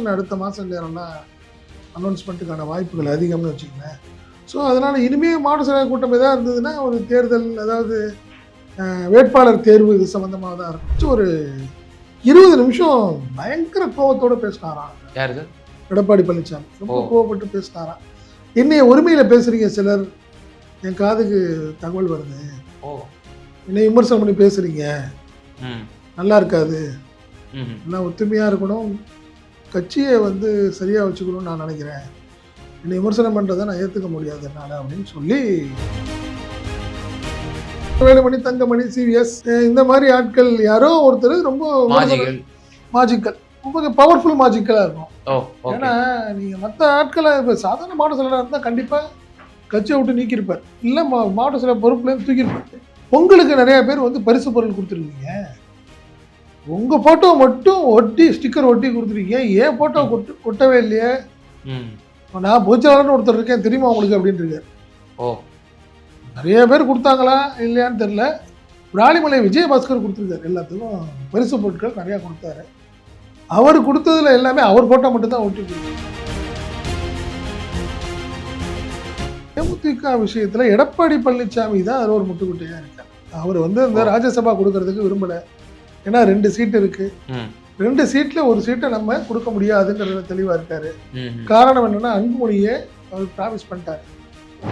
அடுத்த மாதம் நேரம்னா அனௌன்ஸ்மெண்ட்டுக்கான வாய்ப்புகள் அதிகம்னு வச்சுக்கோங்களேன். ஸோ அதனால் இனிமேல் மாவட்ட செயலாளர் கூட்டம் எதாவது இருந்ததுன்னா ஒரு தேர்தல் அதாவது வேட்பாளர் தேர்வு இது சம்மந்தமாக தான் இருக்கும். ஒரு இருபது நிமிஷம் பயங்கர கோவத்தோட பேசினாராம். யாரு எடப்பாடி பழனிசாமி. ரொம்ப. கோவப்பட்டு பேசினாராம். என்னைய உரிமையில் பேசுகிறீங்க சிலர். என் காதுக்கு தகவல் வருது. ஓ. என்னை விமர்சனம் பண்ணி பேசுகிறீங்க நல்லா இருக்காது. எல்லாம் ஒத்துமையாக இருக்கணும். கட்சியை வந்து சரியாக வச்சுக்கணும்னு நான் நினைக்கிறேன். என்னை விமர்சனம் பண்ணுறதை நான் ஏற்றுக்க முடியாது என்னால் அப்படின்னு சொல்லி. வேலுமணி தங்கமணி சிவிஎஸ் இந்த மாதிரி ஆட்கள் யாரோ ஒருத்தர் ரொம்ப மாஜிக்கல் ரொம்ப பவர்ஃபுல் மாஜிக்கலாக இருக்கும். ஏன்னா நீங்கள் மற்ற ஆட்களை இப்போ சாதாரண மாவட்ட செயலராக இருந்தால் கண்டிப்பாக கட்சியை விட்டு நீக்கியிருப்பார். இல்லை மா மாவட்ட செயலர் பொறுப்புலேருந்து தூக்கியிருப்பார். பொங்கலுக்கு நிறைய பேர் வந்து பரிசு பொருள் கொடுத்துருக்கீங்க உங்கள் ஃபோட்டோ மட்டும் ஒட்டி ஸ்டிக்கர் ஒட்டி கொடுத்துருக்கீங்க. ஏன் ஃபோட்டோ கொட்டு கொட்டவே இல்லையே? நான் பொதுச்செயலாளர்னு ஒருத்தர் இருக்கேன். தெரியுமா உங்களுக்கு இருக்காரு ஓ. நிறைய பேர் கொடுத்தாங்களா இல்லையான்னு தெரில விராலிமலை விஜயபாஸ்கர் கொடுத்துருக்காரு எல்லாத்துக்கும். பரிசு பொருட்கள் நிறையா கொடுத்தாரு. அவர் கொடுத்ததுல எல்லாமே அவர் ஃபோட்டோ மட்டும் தான் ஒட்டி தேமுதிக விஷயத்தில் எடப்பாடி பழனிசாமி தான் அதில் ஒரு முட்டுக்குட்டையாக இருக்கார். அவர் வந்து இந்த ராஜ்யசபா கொடுக்கறதுக்கு விரும்பலை. ஏன்னா ரெண்டு சீட் இருக்கு. ரெண்டு சீட்டில் ஒரு சீட்டை நம்ம கொடுக்க முடியாதுங்கிறதுல தெளிவாக இருக்காரு. காரணம் என்னன்னா அன்புமணியை அவர் ப்ராமிஸ் பண்ணிட்டாரு.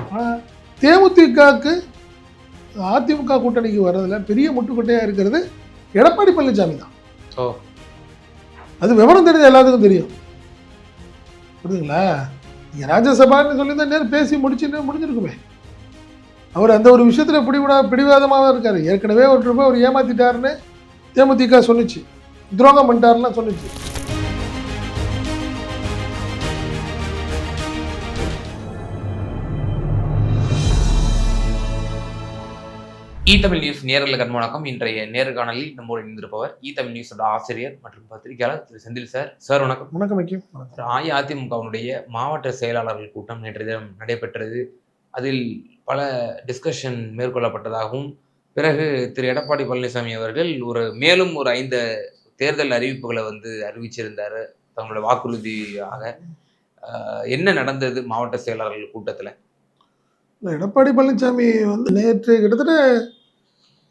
ஆனால் தேமுதிகவுக்கு அதிமுக கூட்டணிக்கு வர்றதுல பெரிய முட்டுக்கொட்டையாக இருக்கிறது எடப்பாடி பழனிசாமி தான். அது விவரம் தெரிஞ்ச எல்லாத்துக்கும் தெரியும். புரியுதுங்களா? நீங்கள் ராஜ்யசபான்னு சொல்லி தான் நேரம் பேசி முடிச்சுன்னு முடிஞ்சிருக்குமே. அவர் அந்த ஒரு விஷயத்தில் பிடிவிடா பிடிவாதமாக இருக்காரு. ஏற்கனவே ஒரு ரூபாய் அவர் ஏமாத்திட்டாருன்னு தேமுதிக சொன்னுச்சு. துரோகம் பண்ணிட்டாருலாம் சொன்னுச்சு. இ தமிழ் நியூஸ் நேரல கண்மணக்கம் இன்றைய நேர்காணலில் நம்மோடு இணைந்திருப்பவர் இ தமிழ் நியூஸோட ஆசிரியர் மற்றும் பத்திரிகையாளர் திரு செந்தில் சார். சார் வணக்கம். வணக்கம் வணக்கம். அஇஅதிமுகவினுடைய மாவட்ட செயலாளர்கள் கூட்டம் நேற்றைய தினம் நடைபெற்றது. அதில் பல டிஸ்கஷன் மேற்கொள்ளப்பட்டதாகவும் பிறகு திரு எடப்பாடி பழனிசாமி அவர்கள் ஒரு மேலும் ஒரு ஐந்து தேர்தல் அறிவிப்புகளை வந்து அறிவிச்சிருந்தாரு தங்களோட வாக்குறுதியாக. என்ன நடந்தது மாவட்ட செயலாளர்கள் கூட்டத்துல? எடப்பாடி பழனிசாமி வந்து நேற்று கிட்டத்தட்ட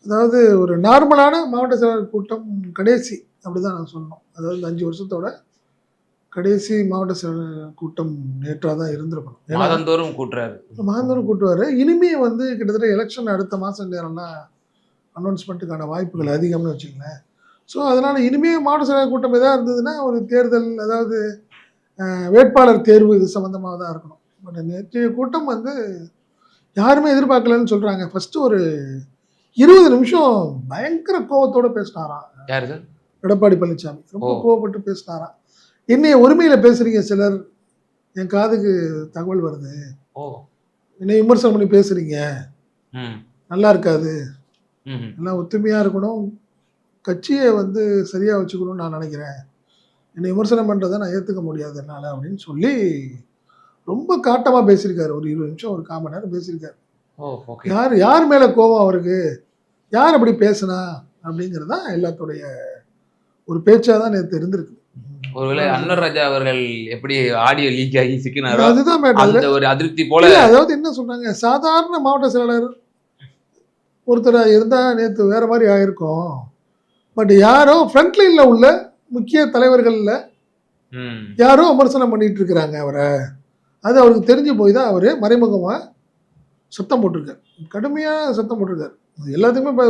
அதாவது ஒரு நார்மலான மாவட்ட செயலாளர் கூட்டம் கடைசி அப்படிதான் நான் சொல்லணும். அதாவது இந்த அஞ்சு வருஷத்தோட கடைசி மாவட்ட செயலாளர் கூட்டம் நேற்றாக தான் இருந்திருக்கணும். மாதந்தோறும் கூட்டுறாரு. மாந்தூர் கூட்டுவார். இனிமே வந்து கிட்டத்தட்ட எலெக்ஷன் அடுத்த மாதம் நேரம்னா அனௌன்ஸ்மெண்ட்டுக்கான வாய்ப்புகள் அதிகம்னு வச்சுக்கங்களேன். ஸோ அதனால் இனிமே மாவட்ட செயலாளர் கூட்டம் எதாவது இருந்ததுன்னா ஒரு தேர்தல் அதாவது வேட்பாளர் தேர்வு இது சம்மந்தமாக தான் இருக்கணும். பட் நேற்றைய கூட்டம் வந்து யாருமே எதிர்பார்க்கலன்னு சொல்கிறாங்க ஃபஸ்ட்டு ஒரு இருபது நிமிஷம் பயங்கர கோவத்தோட பேசினாராம். யாரு எடப்பாடி பழனிசாமி ரொம்ப. கோவப்பட்டு பேசினாராம். என்னைய உரிமையில் பேசுகிறீங்க சிலர். என் காதுக்கு தகவல் வருது. என்னை விமர்சனம் பண்ணி பேசுகிறீங்க நல்லா இருக்காது. எல்லாம் ஒத்துமையாக இருக்கணும். கட்சியை வந்து சரியாக வச்சுக்கணும்னு நான் நினைக்கிறேன். என்னை விமர்சனம் பண்ணுறதை நான் ஏற்றுக்க முடியாது என்னால் அப்படின்னு சொல்லி ரொம்ப காட்டமாக பேசியிருக்காரு. ஒரு இருபது நிமிஷம் ஒரு கால் மணி நேரம் பேசியிருக்காரு. யார் யார் மேலே கோபம் அவருக்கு? யார் அப்படி பேசுனா? அப்படிங்கிறது தான் எல்லாத்துடைய ஒரு பேச்சாக தான் நேற்று இருந்திருக்கு. ஒருவேளை அன்வர் ராஜா அவர்கள் எப்படி ஆடியோ லீக் ஆகி சிக்கினாரோ அதுதான் ஒரு அதிருப்தி போல அதாவது என்ன சொல்றாங்க சாதாரண மாவட்ட செயலாளர் ஒருத்தர் இருந்தா நேத்து வேற மாதிரி ஆயிருக்கும். பட் யாரோ ஃப்ரண்ட் லைன்ல உள்ள முக்கிய தலைவர்கள்ல யாரோ விமர்சனம் பண்ணிட்டு இருக்கிறாங்க அவரை. அது அவருக்கு தெரிஞ்சு போய் தான் அவரு மறைமுகமா சத்தம் போட்டிருக்காரு. கடுமையா சத்தம் போட்டிருக்காரு. அது எல்லாத்துக்குமே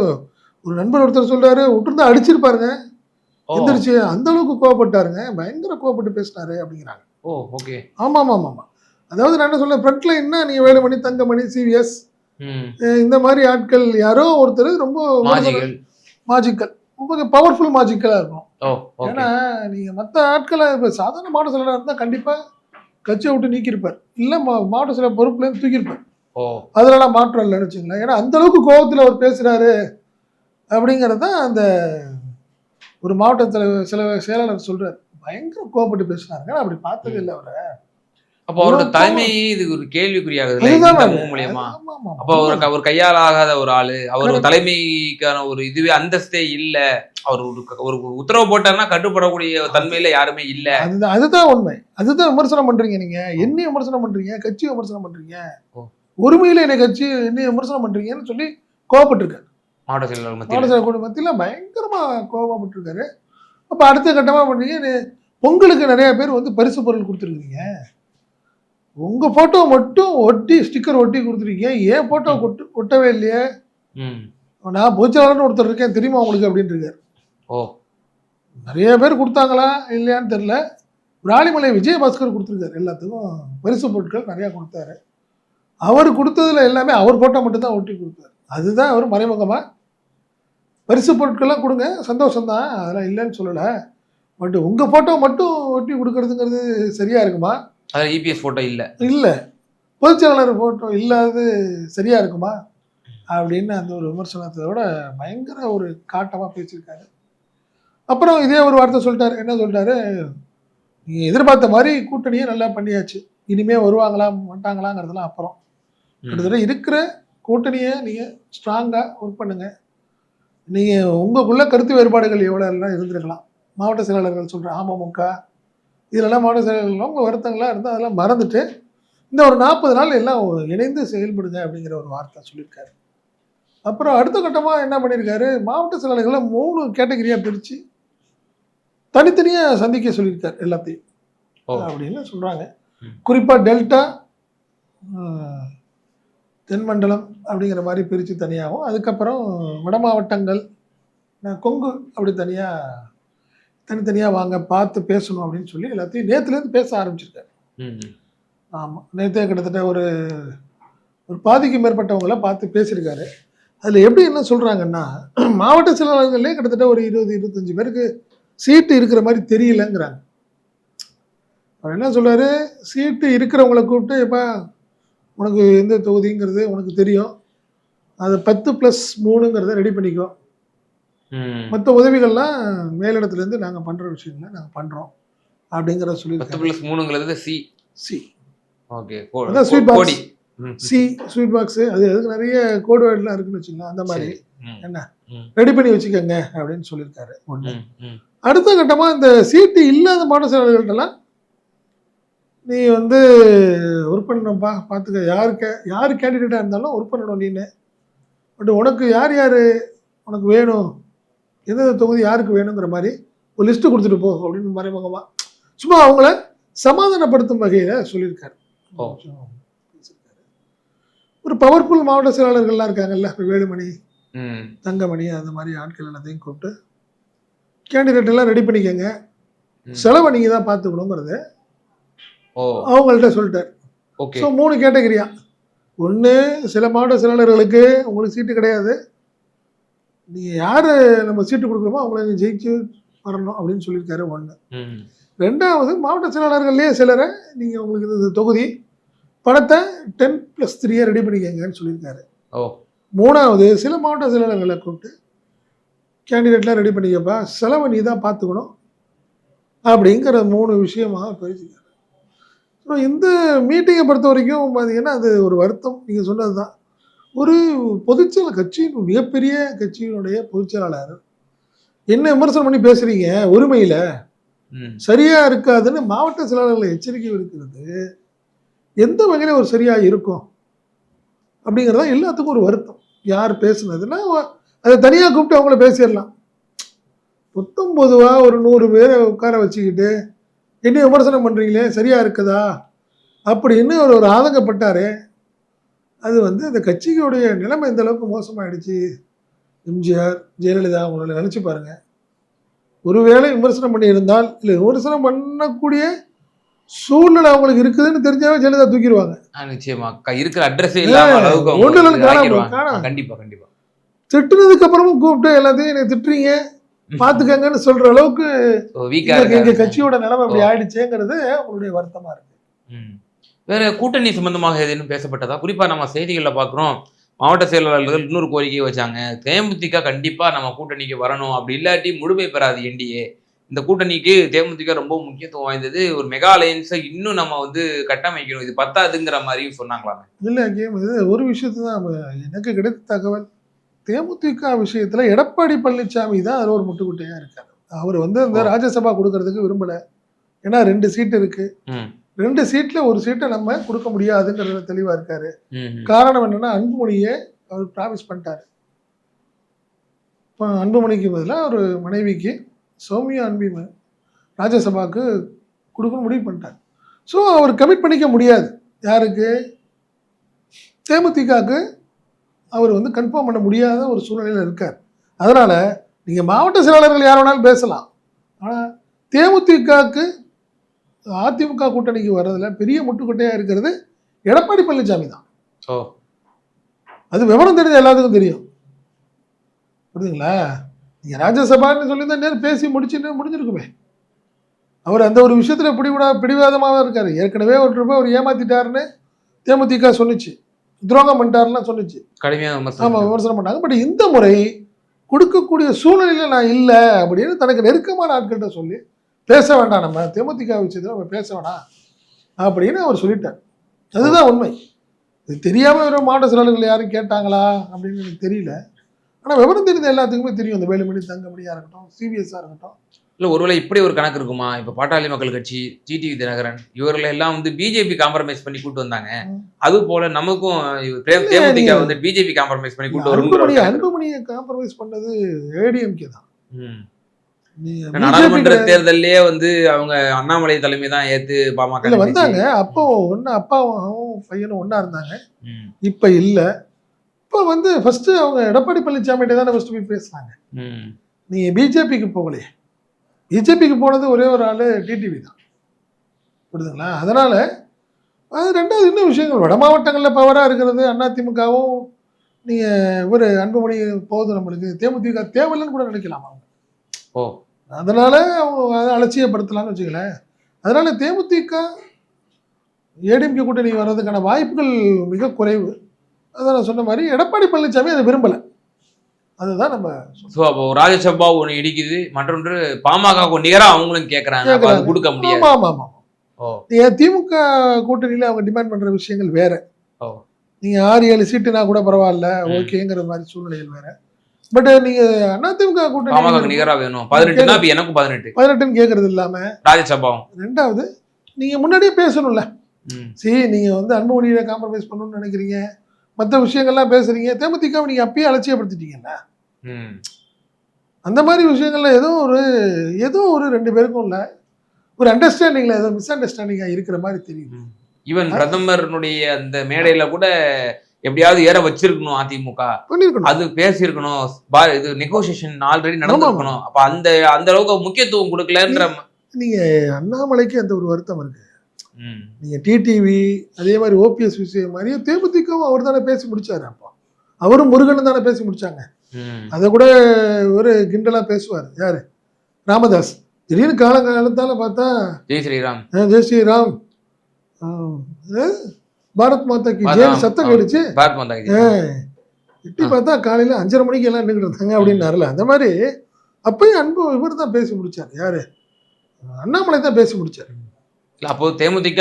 ஒரு நண்பர் ஒருத்தர் சொல்றாரு விட்டுருந்தா அடிச்சிருப்பாருங்க எந்திரிச்சு அந்த அளவுக்கு கோவப்பட்டாருங்க. பயங்கர கோவப்பட்டு பேசினாரு. அப்படிங்கிறாங்க. Oh okay. ஆமாம் ஆமாம் ஆமாம் அதாவது நான் என்ன சொல்ல ஃப்ரண்ட் லைன்னா நீங்கள் வேலுமணி தங்கமணி சிவிஎஸ் இந்த மாதிரி ஆட்கள் யாரோ ஒருத்தர் ரொம்ப மாஜிக்கல் ரொம்ப பவர்ஃபுல் மாஜிக்கலாக இருக்கும். ஏன்னா நீங்கள் மற்ற ஆட்களை இப்போ சாதாரண மாவட்ட செயலராக இருந்தால் கண்டிப்பாக கட்சியை விட்டு நீக்கியிருப்பார். இல்லை மா மாவட்ட செயலர் பொறுப்புலேருந்து தூக்கியிருப்பார். ஓ. அதெல்லாம் மாற்றம் இல்லைன்னு வச்சுங்களேன் ஏன்னா அந்த அளவுக்கு கோபத்தில் அவர் பேசுகிறாரு அப்படிங்கிறது தான் அந்த ஒரு மாவட்ட தலைவர் சில செயலாளர் சொல்கிறார் பயங்கர கோவப்பட்டு பேசுனாருங்க அப்படி பார்த்தது இல்லை அவரை. அப்போ அவரோட. தலைமையே இது ஒரு கேள்விக்குறியாகுது மூலியமா? அப்போ ஒரு. ஒரு கையால் ஆகாத ஒரு ஆளு அவர். தலைமைக்கான ஒரு இதுவே அந்தஸ்தே இல்ல. அவர் ஒரு ஒரு உத்தரவு போட்டாருன்னா கட்டுப்படக்கூடிய தன்மையில யாருமே இல்ல. அதுதான் அதுதான் உண்மை. அதுதான் விமர்சனம் பண்றீங்க நீங்க. என்ன விமர்சனம் பண்றீங்க? கட்சி விமர்சனம் பண்றீங்க. ஒருமையில என்னை கட்சி என்ன விமர்சனம் பண்றீங்கன்னு சொல்லி கோவப்பட்டிருக்காரு. மாவட்ட செயலாளர் மாவட்ட கூட மத்தியில் பயங்கரமா கோவப்பட்டிருக்காரு. அப்ப அடுத்த கட்டமா பண்றீங்க பொங்கலுக்கு நிறைய பேர் வந்து பரிசு பொருள் கொடுத்துருக்கீங்க. உங்க போட்டோ மட்டும் ஒட்டி ஸ்டிக்கர் ஒட்டி கொடுத்துருக்கீங்க. ஏன் போட்டோ ஒட்டு ஒட்டவே இல்லையே? நான் பொதுச்செயலாளர்னு ஒருத்தர் இருக்கேன். தெரியுமா உங்களுக்கு அப்படின்னு இருக்காரு. ஓ. நிறைய பேர் கொடுத்தாங்களா இல்லையான்னு தெரில விராலிமலை விஜயபாஸ்கர் கொடுத்துருக்காரு எல்லாத்துக்கும். பரிசு பொருட்கள் நிறையா கொடுத்தாரு. அவர் கொடுத்ததுல எல்லாமே அவர் போட்டோ மட்டும்தான் ஒட்டி கொடுத்தாரு. அதுதான் அவர் மறைமுகமாக பரிசு பொருட்கள்லாம் கொடுங்க. சந்தோஷம்தான். அதெல்லாம் இல்லைன்னு சொல்லலை. பட் உங்கள் ஃபோட்டோ மட்டும் ஒட்டி கொடுக்கறதுங்கிறது சரியா இருக்குமா? அதுல இபிஎஸ் போட்டோ இல்ல. இல்லை. பொதுச்செயலாளர் ஃபோட்டோ இல்லாதது சரியா இருக்குமா? அப்படின்னு அந்த ஒரு விமர்சனத்தோட பயங்கர ஒரு காட்டமாக பேசியிருக்காரு. அப்புறம் இதே ஒரு வார்த்தை சொல்லிட்டாரு. என்ன சொல்லிட்டாரு? நீங்கள் எதிர்பார்த்த மாதிரி கூட்டணியை நல்லா பண்ணியாச்சு. இனிமே வருவாங்களா மாட்டாங்களாங்கிறதுலாம் அப்புறம். கிட்டத்தட்ட இருக்கிற கூட்டணியை நீங்கள் ஸ்ட்ராங்காக ஒர்க் பண்ணுங்க. நீங்கள் உங்களுக்குள்ள கருத்து வேறுபாடுகள் எவ்வளோ எல்லாம் இருந்திருக்கலாம். மாவட்ட செயலாளர்கள் சொல்கிற அமமுக இதிலெல்லாம் மாவட்ட செயலாளர்கள் வருத்தங்களாக இருந்தால் அதெல்லாம் மறந்துட்டு இந்த ஒரு நாற்பது நாள் எல்லாம் இணைந்து செயல்படுங்க அப்படிங்கிற ஒரு வார்த்தை சொல்லியிருக்காரு அப்புறம் அடுத்த கட்டமாக என்ன பண்ணியிருக்காரு மாவட்ட செயலாளர்களை மூணு கேட்டகரியாக பிரித்து தனித்தனியாக சந்திக்க சொல்லியிருக்காரு எல்லாத்தையும். அப்படின்னு சொல்கிறாங்க. குறிப்பாக டெல்டா தென்மண்டலம் அப்படிங்கிற மாதிரி பிரித்து தனியாகவும் அதுக்கப்புறம் வட மாவட்டங்கள் கொங்கு அப்படி தனியாக தனித்தனியாக வாங்க பார்த்து பேசணும் அப்படின்னு சொல்லி எல்லாத்தையும் நேற்றுலேருந்து பேச ஆரம்பிச்சிருக்காரு. ஆமாம் நேற்றே கிட்டத்தட்ட ஒரு ஒரு பாதிக்கு மேற்பட்டவங்கள பார்த்து பேசியிருக்காரு. அதில் எப்படி என்ன சொல்கிறாங்கன்னா மாவட்ட செயலாளர்களே கிட்டத்தட்ட ஒரு இருபது இருபத்தஞ்சி பேருக்கு சீட்டு இருக்கிற மாதிரி தெரியலங்கிறாங்க. அவர் என்ன சொல்றாரு? சீட்டு இருக்கிறவங்கள கூப்பிட்டு எப்பா உனக்கு எந்த தொகுதிங்கிறது உனக்கு தெரியும். அது பத்து ப்ளஸ் மூணுங்கிறத ரெடி பண்ணிக்கோ. ம். மற்ற உதவிகள்லாம் மேலிடத்துலேருந்து நாங்கள் பண்ணுற விஷயங்களை நாங்கள் பண்ணுறோம் அப்படிங்கிறத பிளஸ் மூணுங்கிறது சி சி ஓகே அதான். கோடி. ம், சி ஸ்வீட் பாக்ஸு அது அதுக்கு நிறைய கோடு வேர்ட்லாம் இருக்குன்னு வச்சுக்கலாம் அந்த மாதிரி. என்ன? ரெடி பண்ணி வச்சுக்கோங்க அப்படின்னு சொல்லியிருக்காரு ஒன்று. அடுத்த கட்டமாக இந்த சீட்டு இல்லாத மாவட்ட செயலாளர்கள்ட்டெல்லாம் நீ வந்து ஒர்க் பண்ணணும்ப்பா பார்த்துக்க யார் கே யார் கேண்டிடேட்டாக இருந்தாலும் ஒர்க் பண்ணணும் நீனு. பட் உனக்கு யார் யார் உனக்கு வேணும்? எந்தெந்த தொகுதி யாருக்கு வேணுங்கிற மாதிரி ஒரு லிஸ்ட்டு கொடுத்துட்டு போ அப்படின்னு மறைமுகமாக சும்மா அவங்கள சமாதானப்படுத்தும் வகையில் சொல்லியிருக்காரு. ஒரு பவர்ஃபுல் மாவட்ட செயலாளர்கள்லாம் இருக்காங்கல்ல வேலுமணி தங்கமணி அந்த மாதிரி ஆட்கள் எல்லாத்தையும் கூப்பிட்டு கேண்டிடேட் எல்லாம் ரெடி பண்ணிக்கங்க. செலவை நீங்கள் தான் பார்த்துக்கணுங்கிறது அவங்கள்ட்ட சொல்லிட்டார். ஸோ மூணு கேட்டகரியா ஒன்று சில மாவட்ட செயலாளர்களுக்கு உங்களுக்கு சீட்டு கிடையாது. நீங்கள் யார் நம்ம சீட்டு கொடுக்குறோமோ அவங்கள ஜெயிச்சு வரணும் அப்படின்னு சொல்லியிருக்காரு ஒன்று ரெண்டாவது மாவட்ட செயலாளர்கள்லேயே சிலரை நீங்கள் உங்களுக்கு இந்த தொகுதி பணத்தை டென் ப்ளஸ் த்ரீயை ரெடி பண்ணிக்கங்கன்னு சொல்லியிருக்காரு. ஓ. மூணாவது சில மாவட்ட செயலாளர்களை கூப்பிட்டு கேண்டிடேட்லாம் ரெடி பண்ணிக்கப்பா செலவை நீ தான் பார்த்துக்கணும் அப்படிங்கிற மூணு விஷயமாக பேசிக்காரு ஸோ இந்த மீட்டிங்கை பொறுத்த வரைக்கும் பார்த்தீங்கன்னா அது ஒரு வருத்தம். நீங்கள் சொன்னது தான் ஒரு பொதுச்செயல் கட்சியின் மிகப்பெரிய கட்சியினுடைய பொதுச்செயலாளர். என்ன விமர்சனம் பண்ணி பேசுறீங்க? உரிமையில் ம், சரியா இருக்காதுன்னு மாவட்ட செயலாளர்களை எச்சரிக்கை விடுக்கிறது. எந்த வகையில் ஒரு சரியா இருக்கும்? அப்படிங்கிறதா எல்லாத்துக்கும் ஒரு வருத்தம். யார் பேசுனதுன்னா அதை தனியாக கூப்பிட்டு அவங்கள பேசிடலாம். மொத்தம் பொதுவாக ஒரு நூறு பேரை உட்கார வச்சுக்கிட்டு என்ன விமர்சனம் பண்ணுறீங்களே சரியா இருக்குதா? அப்படின்னு அவர் ஒரு ஆதங்கப்பட்டாரு. அது வந்து அந்த கட்சிகளுடைய நிலைமை எந்த அளவுக்கு மோசமாயிடுச்சு. எம்ஜிஆர் ஜெயலலிதா அவங்கள நினச்சி பாருங்க. ஒருவேளை விமர்சனம் பண்ணியிருந்தால் இல்லை விமர்சனம் பண்ணக்கூடிய சூழ்நிலை அவங்களுக்கு இருக்குதுன்னு தெரிஞ்சாவே ஜெயலலிதா தூக்கிடுவாங்க. நிச்சயமா. இருக்கிற அட்ரஸே கண்டிப்பா கண்டிப்பா. திட்டுனதுக்கு அப்புறமும் கூப்பிட்டு எல்லாத்தையும் என்னை திட்டுறீங்க பார்த்துக்கங்கன்னு சொல்ற அளவுக்கு வீக்கா எங்க- கட்சியோட நிலைமை அப்படி. ஆயிடுச்சேங்கிறது அவங்களுடைய வருத்தமா இருக்கு. வேற கூட்டணி சம்பந்தமாக ஏதேனும் பேசப்பட்டதா? குறிப்பா நம்ம செய்திகள்ல பாக்குறோம் மாவட்ட செயலாளர்கள் இன்னொரு கோரிக்கையை வச்சாங்க. தேமுதிக கண்டிப்பா நம்ம கூட்டணிக்கு வரணும். அப்படி இல்லாட்டி முழுமை பெறாது என்டிஏ. இந்த கூட்டணிக்கு தேமுதிக ரொம்ப முக்கியத்துவம் வாய்ந்தது. ஒரு மெகா அலையன்ஸை இன்னும் நம்ம வந்து கட்டமைக்கணும். இது பத்தாதுங்கிற மாதிரியும் சொன்னாங்களாமே. இல்லை கேம் இது ஒரு விஷயத்தை தான். எனக்கு கிடைத்த தகவல் தேமுதிக விஷயத்துல எடப்பாடி பழனிசாமி தான் அதில் ஒரு முட்டுக்குட்டையா இருக்காரு. அவர் வந்து அந்த ஓ. ராஜ்யசபா கொடுக்கறதுக்கு விரும்பல. ஏன்னா ரெண்டு சீட் இருக்கு. ம். ரெண்டு சீட்ல ஒரு சீட்டை நம்ம கொடுக்க முடியாதுங்கிறதுல தெளிவா இருக்காரு. காரணம் என்னன்னா அன்புமணியை அவர் ப்ராமிஸ் பண்ணிட்டாரு. இப்போ அன்புமணிக்கு பதிலாக ஒரு மனைவிக்கு சௌமியா அன்பிம ராஜ்யசபாவுக்கு கொடுக்கணும் முடிவு பண்ணிட்டார். ஸோ அவர் கமிட் பண்ணிக்க முடியாது. யாருக்கு? தேமுதிகவுக்கு அவர் வந்து கன்ஃபார்ம் பண்ண முடியாத ஒரு சூழ்நிலையில் இருக்கார். அதனால் நீங்கள் மாவட்ட செயலாளர்கள் யார் வேணாலும் பேசலாம். ஆனால் தேமுதிகவுக்கு அதிமுக கூட்டணிக்கு வர்றதுல பெரிய முட்டுக்கட்டையாக இருக்கிறது எடப்பாடி பழனிசாமி தான். ஓ. அது விவரம் தெரிஞ்ச எல்லாத்துக்கும் தெரியும். புரியுதுங்களா? நீங்கள் ராஜ்யசபான்னு சொல்லி தான் நேரம் பேசி முடிச்சுன்னு முடிஞ்சிருக்குமே. அவர் அந்த ஒரு விஷயத்தில் பிடிவிடா பிடிவாதமாக இருக்காரு. ஏற்கனவே ஒரு ரூபாய் அவர் ஏமாத்திட்டாருன்னு தேமுதிக சொன்னுச்சு. துரோகம் பண்ணிட்டாருலாம் சொன்னுச்சு. கடுமையாக ஆமாம் விமர்சனம் விமர்சனம் பண்ணாங்க. பட் இந்த முறை கொடுக்கக்கூடிய சூழ்நிலையில் நான் இல்லை அப்படின்னு தனக்கு நெருக்கமான ஆட்கள்கிட்ட சொல்லி பேச வேண்டாம் நம்ம. தேமுதிக விஷயத்தில் நம்ம பேச வேணாம் அப்படின்னு அவர் சொல்லிட்டார். அதுதான் உண்மை. இது தெரியாமல் வெறும் மாவட்ட செயலாளர்கள் யாரும் கேட்டாங்களா அப்படின்னு எனக்கு தெரியல. ஆனால் விவரம் தெரிந்த எல்லாத்துக்குமே தெரியும். இந்த வேலுமணி தங்கமணியாக இருக்கட்டும் சிபிஎஸ்ஸாக இருக்கட்டும். இல்ல ஒருவேளை இப்படி ஒரு கணக்கு இருக்குமா? இப்ப பாட்டாளி மக்கள் கட்சி டிடிவி தினகரன் இவர்களை எல்லாம் வந்து பிஜேபி காம்ப்ரமைஸ் பண்ணி கூட்டு வந்தாங்க. அது போல நமக்கும் தேமுதிக வந்து பிஜேபி காம்ப்ரமைஸ் பண்ணி கூட்டு வருங்கிற அன்புமணியை காம்ப்ரமைஸ் பண்ணது ஏடிஎம்கே தான். நாடாளுமன்ற தேர்தல்லயே வந்து அவங்க அண்ணாமலை தலைமை தான் ஏத்து பாமக. வந்தாங்க. அப்போ ஒன்று அப்பாவும் பையனும் ஒன்றா இருந்தாங்க. இப்போ இல்லை. இப்போ வந்து ஃபர்ஸ்ட் அவங்க எடப்பாடி பழனிசாமிகிட்ட தானே ஃபர்ஸ்ட் போய் பேசுனாங்க. நீங்க பிஜேபிக்கு போகலையே பிஜேபிக்கு போனது ஒரே ஒரு ஆள் டிடிவி தான். புரியுதுங்களா? அதனால அது ரெண்டாவது இன்னும் விஷயங்கள். வட மாவட்டங்களில் பவராக இருக்கிறது அதிமுகவும் நீங்கள் இவர் அன்புமணி போகுது நம்மளுக்கு. தேமுதிக தேவையில்லைன்னு கூட நினைக்கலாம் அவங்க? ஓ. அதனால அவங்க அதை அலட்சியப்படுத்தலாம்னு வச்சுங்களேன் அதனால தேமுதிக ஏடிஎம்கே கூட்டணி வர்றதுக்கான வாய்ப்புகள் மிக குறைவு. அதான் நான் சொன்ன மாதிரி எடப்பாடி பழனிசாமி அதை விரும்பலை. அதுதான் நம்ம சோ அப்போ ராஜ்யசபா ஒண்ணு இடிக்குது மற்றொன்று பாமக நிகரா அவங்களும் கேக்குறாங்க அப்ப அது. கொடுக்க முடியாது. ஆமா ஆமா ஆமா. ஓ. நீங்க திமுக கூட்டணியில அவங்க டிமாண்ட் பண்ற விஷயங்கள் வேற. ஓ. நீங்க ஆறு ஏழு சீட்டுனா கூட பரவாயில்ல. ஓகேங்கிற மாதிரி சூழ்நிலைகள் வேற. பட் நீங்க அதிமுக பாமக கூட்டணி நிகரா வேணும். பதினெட்டுனா இப்ப எனக்கும் பதினெட்டு. பதினெட்டுன்னு கேட்கறது இல்லாம ராஜ்யசபாவும். ரெண்டாவது நீங்க முன்னாடியே பேசணும்ல. சரி நீங்க வந்து அன்புமணியை காம்ப்ரமைஸ் பண்ணணும்னு நினைக்கிறீங்க. மற்ற விஷயங்கள்லாம் பேசுறீங்க. தேமுதிக நீங்க அப்பயே அலட்சியப்படுத்திட்டீங்கல்ல. அந்த மாதிரி விஷயங்கள்ல ஏதோ ஒரு ஏதோ ஒரு ரெண்டு பேருக்கும் இல்ல. ஒரு அண்டர்ஸ்டாண்டிங்ல ஏதோ மிஸ் அண்டர்ஸ்டாண்டிங்கா இருக்கிற மாதிரி தெரியுது. ஈவன் பிரதமருடைய அந்த மேடையில கூட எப்படியாவது ஏற வச்சிருக்கணும் அதிமுக. அது பேசியிருக்கணும். இது நெகோசியேஷன் ஆல்ரெடி நடந்திருக்கணும். அப்ப அந்த அந்த அளவுக்கு முக்கியத்துவம் கொடுக்கலன்ற நீங்க அண்ணாமலைக்கு அந்த ஒரு வருத்தம் இருக்கு. நீங்க டிடிவி அதே மாதிரி ஓபிஎஸ் விஷயம் மாதிரியே தேமுதிகவும் அவர் தானே பேசி முடிச்சாரு அப்போ. அவரும் முருகனும் தானே பேசி முடிச்சாங்க. ம். அதை கூட ஒரு கிண்டலா பேசுவார். யாரு? ராமதாஸ். திடீர்னு காலங்காலத்தால பார்த்தா ஜெய் ஸ்ரீராம். ஜெய் ஸ்ரீராம். பாரத் மாதா கி ஜெயில் சத்தம். கேட்டுச்சு. பாரத் மாதா எட்டி பார்த்தா காலையில அஞ்சரை மணிக்கு எல்லாம் நின்றுட்டு இருந்தாங்க அப்படின்னாருல. அந்த மாதிரி அப்பயும் அன்பு இவர் தான் பேசி முடிச்சார். யாரு? அண்ணாமலை தான் பேசி முடிச்சார். இல்ல, அப்போ தேமுதிக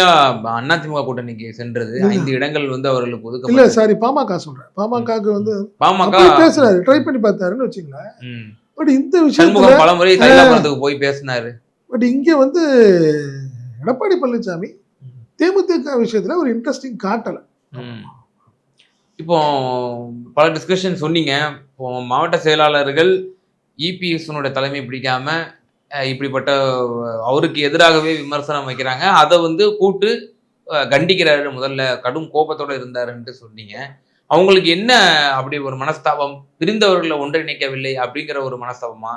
அதிமுக கூட்டணிக்கு சென்றது இல்ல. ஐந்து இடங்கள் வந்து அவர்களுக்கு இல்ல ஒதுக்கப்பட்டது சாரி பாமக சொல்றேன். பாமகக்கு வந்து பாமக. பேசுறாரு. ட்ரை பண்ணி பார்த்தாருன்னு வச்சுங்களேன். பட் இந்த சண்முகம் பலமுறை போய் பேசினாரு. பட் இங்க வந்து எடப்பாடி பழனிசாமி தேமுதிக விஷயத்துல ஒரு இன்ட்ரெஸ்டிங் காட்டலை. இப்போ பல டிஸ்கஷன் சொன்னீங்க. இப்போ மாவட்ட செயலாளர்கள் இபிஎஸ்னுடைய தலைமை பிடிக்காம இப்படிப்பட்ட அவருக்கு எதிராகவே விமர்சனம் வைக்கிறாங்க. அதை வந்து கூட்டு கண்டிக்கிறாரு. முதல்ல கடும் கோபத்தோடு இருந்தாருன்ட்டு சொன்னீங்க. அவங்களுக்கு என்ன அப்படி ஒரு மனஸ்தாபம்? பிரிந்தவர்களை ஒன்றிணைக்கவில்லை அப்படிங்கிற ஒரு மனஸ்தாபமா?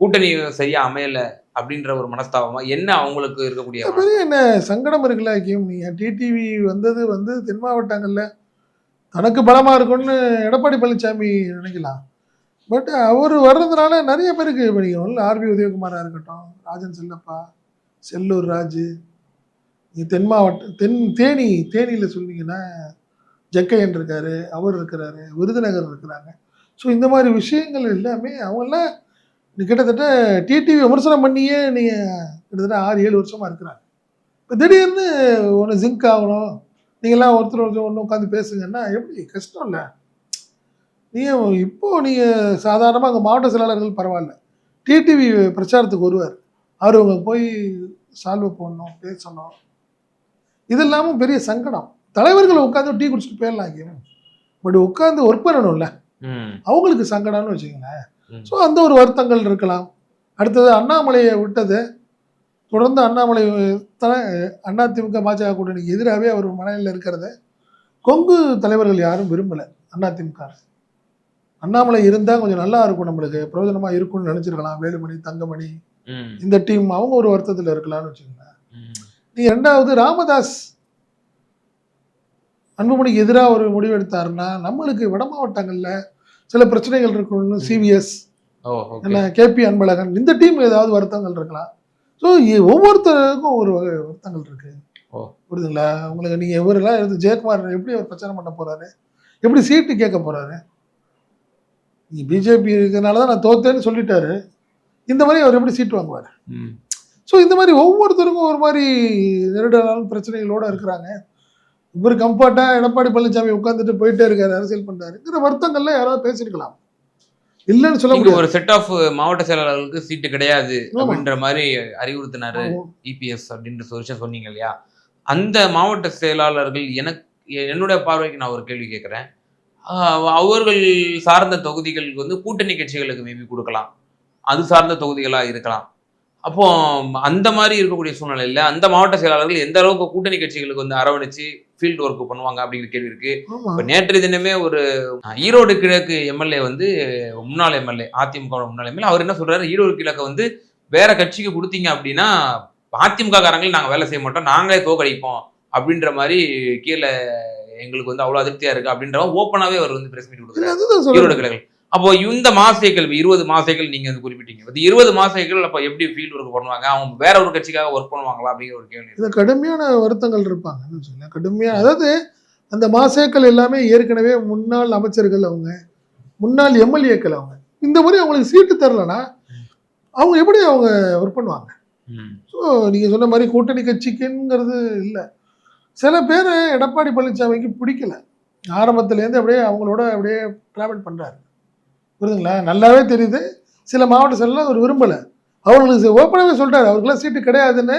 கூட்டணி சரியா அமையல அப்படின்ற ஒரு மனஸ்தாபமா என்ன அவங்களுக்கு இருக்கக்கூடிய அது பெரிய என்ன சங்கடம் இருக்குல்ல ஐக்கியம் நீங்க டிடிவி வந்தது வந்து தென் மாவட்டங்கள்ல தனக்கு பலமா இருக்கும்னு எடப்பாடி பழனிசாமி நினைக்கலாம். பட் அவர் வர்றதுனால நிறைய பேருக்கு இப்போ ஆர்பி உதயகுமாரா இருக்கட்டும் ராஜன் செல்லப்பா செல்லூர் ராஜு தென் மாவட்டம் தென் தேனி தேனியில் சொன்னீங்கன்னா ஜக்கையன் இருக்காரு அவர் இருக்கிறாரு விருதுநகர் இருக்கிறாங்க. ஸோ இந்த மாதிரி விஷயங்கள் எல்லாமே அவங்களாம் கிட்டத்தட்ட டிடிவி விமர்சனம் பண்ணியே நீங்கள் கிட்டத்தட்ட ஆறு ஏழு வருஷமாக இருக்கிறாங்க. இப்போ திடீர்னு ஒன்று ஜிங்க் ஆகணும். நீங்களாம் ஒருத்தர் ஒருத்தர் ஒன்று உட்காந்து பேசுங்கன்னா எப்படி? கஷ்டம் இல்லை. நீங்கள் இப்போ நீங்கள் சாதாரணமாக அங்கே மாவட்ட செயலாளர்கள் பரவாயில்ல. டிடிவி பிரச்சாரத்துக்கு வருவார். அவர் அவங்க போய் சால்வ் பண்ணணும் பேசணும். இது இல்லாமல் பெரிய சங்கடம். தலைவர்கள் உட்காந்து டீ குடிச்சிட்டு போயிடலாம் பட் உட்காந்து ஒர்க் பண்ணணும்ல. அவங்களுக்கு சங்கடம்னு வச்சுக்கோங்களேன். ஸோ அந்த ஒரு வருத்தங்கள் இருக்கலாம். அடுத்தது அண்ணாமலையை விட்டது. தொடர்ந்து அண்ணாமலை தலை அதிமுக பாஜக கூட்டணிக்கு எதிராகவே அவர் மனநிலையில் இருக்கிறத. கொங்கு தலைவர்கள் யாரும் விரும்பலை அதிமுக அண்ணாமலை இருந்தால் கொஞ்சம் நல்லா இருக்கும் நம்மளுக்கு. பிரயோஜனமாக இருக்கும்னு நினச்சிருக்கலாம். வேலுமணி தங்கமணி இந்த டீம் அவங்க ஒரு வருத்தத்தில் இருக்கலாம்னு வச்சுக்கோங்களேன். ம். நீ ரெண்டாவது ராமதாஸ். அன்புமணிக்கு எதிராக ஒரு முடிவு எடுத்தாருன்னா நம்மளுக்கு வட மாவட்டங்களில் சில பிரச்சனைகள் இருக்கணும்னு சிவிஎஸ் என்ன கேபி அன்பழகன் இந்த டீம் ஏதாவது வருத்தங்கள் இருக்கலாம் ஸோ ஒவ்வொருத்தருக்கும் ஒரு வகை வருத்தங்கள் இருக்கு. புரியுதுங்களா? உங்களுக்கு நீங்கள் இவரெல்லாம் எடுத்து ஜெயக்குமார் எப்படி அவர் பிரச்சனை பண்ண போறாரு? எப்படி சீட்டு கேட்க போறாரு? நீ பிஜேபி இருக்கிறனால தான் நான் தோத்தேன்னு சொல்லிட்டாரு. இந்த மாதிரி அவர் எப்படி சீட்டு வாங்குவார்? ஸோ இந்த மாதிரி ஒவ்வொருத்தருக்கும் ஒரு மாதிரி நெருடலான பிரச்சனைகளோட இருக்கிறாங்க. இவர் கம்ஃபர்ட்டாக எடப்பாடி பழனிசாமி உட்காந்துட்டு போயிட்டே இருக்காரு அரசியல் பண்றாருங்கிற வருத்தங்கள்ல யாராவது பேசியிருக்கலாம் இல்லைன்னு சொல்ல ஒரு செட் ஆஃப் மாவட்ட செயலாளர்களுக்கு சீட்டு கிடையாது. அப்படின்ற மாதிரி அறிவுறுத்தினாரு இபிஎஸ் அப்படின்ற ஒரு விஷயம் சொன்னீங்க இல்லையா? அந்த மாவட்ட செயலாளர்கள் எனக்கு என்னுடைய பார்வைக்கு நான் ஒரு கேள்வி கேட்குறேன். அவர்கள் சார்ந்த தொகுதிகளுக்கு வந்து கூட்டணி கட்சிகளுக்கு மேபி கொடுக்கலாம். அது சார்ந்த தொகுதிகளா இருக்கலாம். அப்போ அந்த மாதிரி இருக்கக்கூடிய சூழ்நிலையில அந்த மாவட்ட செயலாளர்கள் எந்த அளவுக்கு கூட்டணி கட்சிகளுக்கு வந்து அரவணைச்சு ஃபீல்டு ஒர்க் பண்ணுவாங்க அப்படிங்கிற கேள்வி இருக்கு. இப்ப நேற்று தினமே ஒரு ஈரோடு கிழக்கு எம்எல்ஏ வந்து முன்னாள் எம்எல்ஏ அதிமுக முன்னாள் எம்எல்ஏ அவர் என்ன சொல்றாரு? ஈரோடு கிழக்க வந்து வேற கட்சிக்கு கொடுத்தீங்க அப்படின்னா அதிமுக காரங்களை நாங்க வேலை செய்ய மாட்டோம் நாங்களே தோக்கடிப்போம் அப்படின்ற மாதிரி கீழே எங்களுக்கு வந்து அவ்வளவு அதிருப்தியா இருக்கு அப்படின்ற ஓப்பனாவே அவர் வந்து பிரஸ் மீட் கொடுக்குறாரு. ஈரோடு கிழக்கு. அப்போ இந்த மாசைகள் இருபது மாசைகள் நீங்க வந்து குறிப்பிட்டீங்க. இந்த இருபது மாசைகள் அப்ப எப்படி ஃபீல்டு ஒர்க் பண்ணுவாங்க? அவங்க வேற ஒரு கட்சிக்காக ஒர்க் பண்ணுவாங்களா அப்படிங்கிற ஒரு கேள்வி. இருக்கு. இது கடுமையான வருத்தங்கள் வச்சுக்கோங்களேன் கடுமையான அதாவது அந்த மாசேக்கள் எல்லாமே ஏற்கனவே முன்னாள் அமைச்சர்கள் அவங்க முன்னாள் எம்எல்ஏக்கள் அவங்க. இந்த மாதிரி அவங்களுக்கு சீட்டு தரலனா அவங்க எப்படி அவங்க ஒர்க் பண்ணுவாங்க. ஸோ நீங்கள் சொன்ன மாதிரி கூட்டணி கட்சிக்குங்கிறது இல்லை. சில பேர் எடப்பாடி பழனிசாமிக்கு பிடிக்கல. ஆரம்பத்துலேருந்து அப்படியே அவங்களோட அப்படியே ட்ராவல் பண்ணுறாரு புரியுதுங்களா? நல்லாவே தெரியுது. சில மாவட்ட செயலாம் அவர் விரும்பலை. அவர்களுக்கு ஓப்பனாகவே சொல்லிட்டாரு அவருக்கெல்லாம் சீட்டு கிடையாதுன்னு.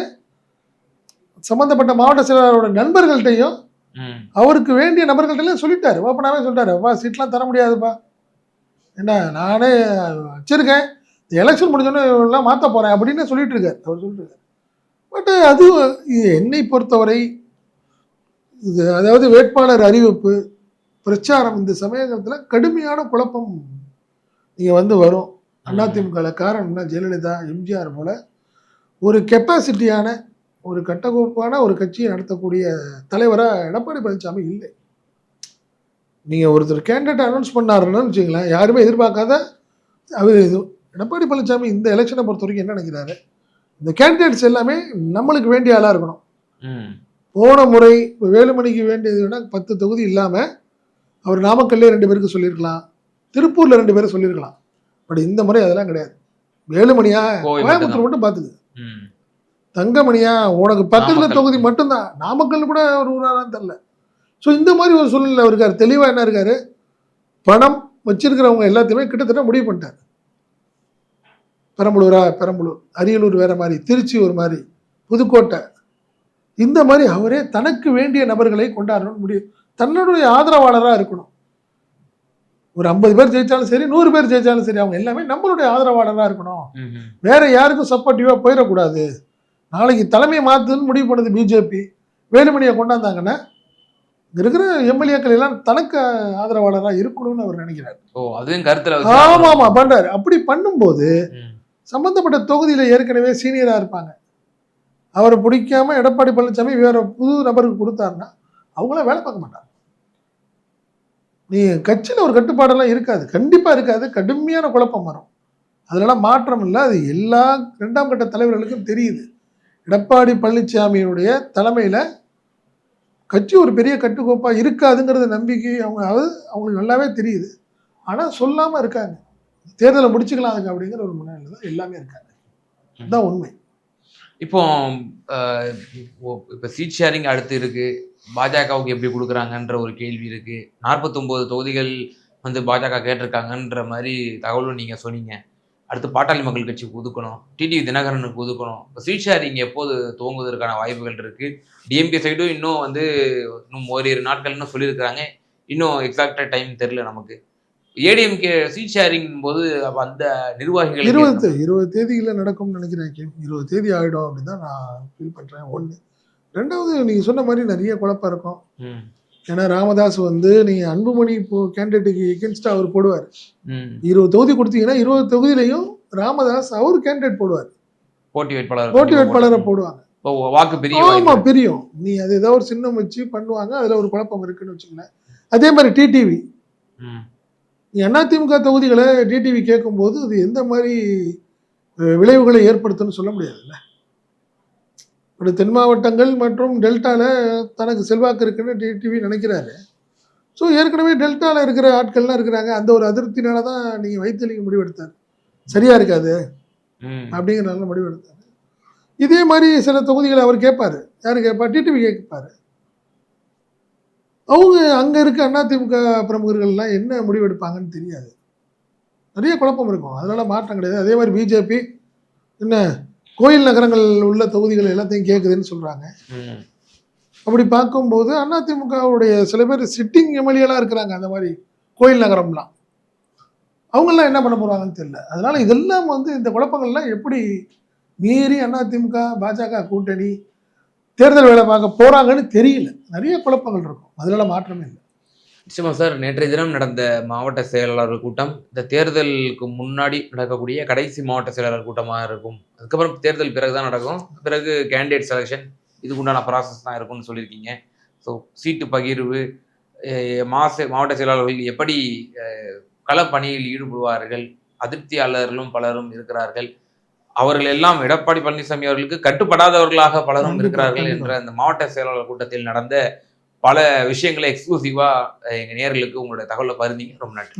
சம்மந்தப்பட்ட மாவட்ட செயலாளரோட நண்பர்கள்ட்டையும். அவருக்கு வேண்டிய நபர்கள்ட்டையும் சொல்லிட்டாரு. ஓப்பனாகவே சொல்லிட்டாரு அப்பா சீட்லாம் தர முடியாதுப்பா. என்ன நானே வச்சிருக்கேன். எலெக்ஷன் முடிஞ்சோடனே எல்லாம் மாற்ற போகிறேன் அப்படின்னு சொல்லிட்டு இருக்காரு அவர் சொல்லிட்டு பட் அது இது என்னை பொறுத்தவரை இது அதாவது வேட்பாளர் அறிவிப்பு பிரச்சாரம் இந்த சமயத்தில் கடுமையான குழப்பம். இங்கே வந்து வரும். அதிமுகவில் காரணம் என்ன ஜெயலலிதா எம்ஜிஆர் போல ஒரு கெப்பாசிட்டியான ஒரு கட்டகோப்பான ஒரு கட்சியை நடத்தக்கூடிய தலைவராக எடப்பாடி பழனிசாமி இல்லை. நீங்கள் ஒருத்தர் கேண்டிடேட் அனௌன்ஸ் பண்ணாருன்னு வச்சுங்களேன் யாருமே எதிர்பார்க்காத அவர் இது. எடப்பாடி பழனிசாமி இந்த எலெக்ஷனை பொறுத்த வரைக்கும் என்ன நினைக்கிறாரு? இந்த கேண்டிடேட்ஸ் எல்லாமே நம்மளுக்கு வேண்டிய ஆளாக இருக்கணும். போன முறை இப்போ வேலுமணிக்கு வேண்டியது வேணா பத்து தொகுதி இல்லாமல் அவர் நாமக்கல்லே ரெண்டு பேருக்கு சொல்லியிருக்கலாம். திருப்பூரில் ரெண்டு பேரும் சொல்லியிருக்கலாம். பட் இந்த முறை அதெல்லாம் கிடையாது. வேலுமணியா கோயம்புத்தூர் மட்டும் பார்த்துக்கு. ம். தங்கமணியா உனக்கு பக்கத்துல. தொகுதி மட்டும்தான். நாமக்கல் கூட ஒரு ஊராதான் தெரில ஸோ இந்த மாதிரி ஒரு சூழ்நிலை இருக்காரு. தெளிவா என்ன இருக்காரு? பணம் வச்சிருக்கிறவங்க எல்லாத்தையுமே கிட்டத்தட்ட முடிவு பண்ணிட்டாரு. பெரம்பலூரா பெரம்பலூர் அரியலூர் வேற மாதிரி திருச்சி ஒரு மாதிரி புதுக்கோட்டை. இந்த மாதிரி அவரே தனக்கு வேண்டிய நபர்களை கொண்டாடணும்னு முடிவு. தன்னுடைய ஆதரவாளராக இருக்கணும். ஒரு ஐம்பது பேர் ஜெயிச்சாலும் சரி நூறு பேர் ஜெயிச்சாலும் சரி அவங்க எல்லாமே நம்மளுடைய ஆதரவாளராக இருக்கணும். வேற யாருக்கும் சப்போர்ட்டிவாக போயிடக்கூடாது. நாளைக்கு தலைமை மாற்றுன்னு முடிவு பண்ணுது பிஜேபி வேலுமணியை கொண்டாந்தாங்கன்னா இங்க இருக்கிற எம்எல்ஏக்கள் எல்லாம் தனக்கு ஆதரவாளராக இருக்கணும்னு அவர் நினைக்கிறார். ஓ அதுவும் கருத்துல வச்சு ஆமா ஆமா பண்றாரு. அப்படி பண்ணும்போது. சம்பந்தப்பட்ட தொகுதியில ஏற்கனவே சீனியரா இருப்பாங்க. அவரை பிடிக்காம எடப்பாடி பழனிசாமி வேற புது நபருக்கு கொடுத்தாருன்னா அவங்களாம் வேலை பார்க்க மாட்டாங்க. நீ கட்சியில் ஒரு கட்டுப்பாடெல்லாம் இருக்காது. கண்டிப்பாக இருக்காது. கடுமையான குழப்பம் வரும். அதெல்லாம் மாற்றம் இல்லை. அது எல்லா ரெண்டாம் கட்ட தலைவர்களுக்கும் தெரியுது. எடப்பாடி பழனிசாமியினுடைய தலைமையில் கட்சி ஒரு பெரிய கட்டுக்கோப்பாக இருக்காதுங்கிறது நம்பிக்கை அவங்க அது அவங்களுக்கு நல்லாவே தெரியுது. ஆனால் சொல்லாமல் இருக்காங்க. தேர்தலை முடிச்சுக்கலாம் அதுக்கு அப்படிங்கிற ஒரு முன்னாடி தான் எல்லாமே இருக்காங்க. இதுதான் உண்மை. இப்போ இப்போ- இப்போ சீட் ஷேரிங் அடுத்து இருக்குது பாஜகவுக்கு எப்படி கொடுக்குறாங்கன்ற ஒரு கேள்வி இருக்கு. நாற்பத்தொம்போது தொகுதிகள் வந்து பாஜக கேட்டிருக்காங்கன்ற மாதிரி தகவலும் நீங்க சொன்னீங்க. அடுத்து பாட்டாளி மக்கள் கட்சிக்கு ஒதுக்கணும் டிடிவி தினகரனுக்கு ஒதுக்கணும் இப்போ சீட் ஷேரிங் எப்போது துவங்குவதற்கான வாய்ப்புகள் இருக்கு. டிஎம்கே சைடும் இன்னும் வந்து இன்னும் ஓரிரு நாட்கள்னு சொல்லியிருக்கிறாங்க. இன்னும் எக்ஸாக்டாக டைம் தெரியல நமக்கு. ஏடிஎம்கே சீட் ஷேரிங் போது அப்போ அந்த நிர்வாகிகள் இருபது இருபது தேதியில் நடக்கும்னு நினைக்கிறேன் இருபது தேதி ஆகிடும் அப்படின்னு தான் நான் ஃபீல் பண்ணுறேன் ஒன்று ரெண்டாவது நீங்கள் சொன்ன மாதிரி நிறைய குழப்பம் இருக்கும். ஏன்னா ராமதாஸ் வந்து நீங்கள் அன்புமணி இப்போ கேண்டிடேட்டுக்கு எகென்ஸ்டாக அவர் போடுவார். இருபது தொகுதி கொடுத்தீங்கன்னா இருபது தொகுதியிலையும் ராமதாஸ் அவர் கேண்டிடேட் போடுவார். போட்டி வேட்பாளர் போட்டி வேட்பாளரை போடுவாங்க. வாக்கு பெரிய ஆமா வாய்ப்பு. பிரியும். நீ அது ஏதோ ஒரு சின்னம் வச்சு பண்ணுவாங்க அதுல ஒரு குழப்பம் இருக்குன்னு வச்சுக்கோங்களேன். அதே மாதிரி டிடிவி நீ அதிமுக தொகுதிகளை டிடிவி கேட்கும்போது அது எந்த மாதிரி விளைவுகளை ஏற்படுத்தும்னு சொல்ல முடியாதுல்ல? ஒரு தென் மாவட்டங்கள் மற்றும் டெல்டால தனக்கு செல்வாக்கு இருக்குன்னு டிடிவி நினைக்கிறாரு. ஸோ ஏற்கனவே டெல்டால இருக்கிற ஆட்கள்லாம் இருக்கிறாங்க. அந்த ஒரு அதிருப்தினால தான் நீங்கள் வைத்தியலிங்க முடிவெடுத்தார். சரியா இருக்காது? ம், அப்படிங்கிறனால முடிவு எடுத்தாரு இதே மாதிரி சில தொகுதிகளை அவர் கேட்பாரு. யாரு கேட்பார் டிடிவி கேட்பாரு. அவங்க அங்க இருக்க அதிமுக பிரமுகர்கள்லாம் என்ன முடிவு எடுப்பாங்கன்னு தெரியாது. நிறைய குழப்பம் இருக்கும். அதனால மாற்றம் கிடையாது. அதே மாதிரி பிஜேபி என்ன கோயில் நகரங்கள் உள்ள தொகுதிகள் எல்லாத்தையும் கேட்குதுன்னு சொல்றாங்க. ம். அப்படி பார்க்கும்போது அதிமுகவுடைய சில பேர் சிட்டிங் எம்எல்ஏலாம் இருக்கிறாங்க அந்த மாதிரி கோயில் நகரம்லாம். அவங்கெல்லாம் என்ன பண்ண போறாங்கன்னு தெரியல. அதனால இதெல்லாம் வந்து இந்த குழப்பங்கள்லாம் எப்படி மீறி அதிமுக பாஜக கூட்டணி தேர்தல் வேலை பார்க்க போறாங்கன்னு தெரியல. நிறைய குழப்பங்கள் இருக்கும். அதனால மாற்றமே இல்லை. நிச்சயமா சார். நேற்றைய தினம் நடந்த மாவட்ட செயலாளர்கள் கூட்டம் இந்த தேர்தலுக்கு முன்னாடி நடக்கக்கூடிய கடைசி மாவட்ட செயலாளர் கூட்டமாக இருக்கும். அதுக்கப்புறம் தேர்தல் பிறகு தான் நடக்கும். பிறகு கேண்டிடேட் செலெக்ஷன் இதுக்கு உண்டான ப்ராசஸ் தான் இருக்கும்னு சொல்லியிருக்கீங்க. ஸோ சீட்டு பகிர்வு மாச மாவட்ட செயலாளர்கள் எப்படி களப்பணியில் ஈடுபடுவார்கள் அதிருப்தியாளர்களும் பலரும் இருக்கிறார்கள் அவர்கள் எல்லாம் எடப்பாடி பழனிசாமி அவர்களுக்கு கட்டுப்படாதவர்களாக பலரும் இருக்கிறார்கள். என்ற அந்த மாவட்ட செயலாளர் கூட்டத்தில் நடந்த பல விஷயங்களை எக்ஸ்க்ளூசிவாக எங்கள் நேர்களுக்கு உங்களோட தகவலை பருந்தீங்க ரொம்ப நன்றி.